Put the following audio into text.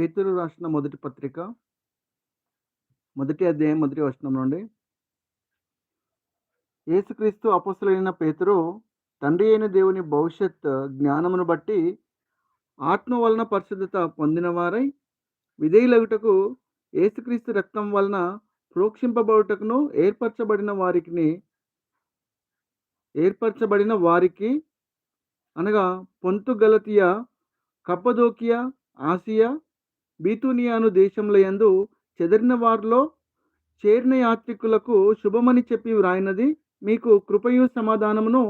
పేతురు రాసిన మొదటి పత్రిక. మొదటి అధ్యాయం మొదటి వచనం నుండి. యేసుక్రీస్తు అపస్సులైన పేతురు తండ్రి అయిన దేవుని భవిష్యత్ జ్ఞానమును బట్టి ఆత్మ వలన పరిశుద్ధత పొందిన వారై విధేయులగుటకు ఏసుక్రీస్తు రక్తం వలన ప్రోక్షింపబడుటకును ఏర్పరచబడిన వారికి ఏర్పరచబడిన వారికి అనగా పొంతు గలతియ కప్పదోకియా ఆసియా బీతునియాను దేశంలో యందు చెదరిన వారిలో చేరిన యాత్రికులకు శుభమని చెప్పి వ్రాయినది. మీకు కృపయు సమాధానమును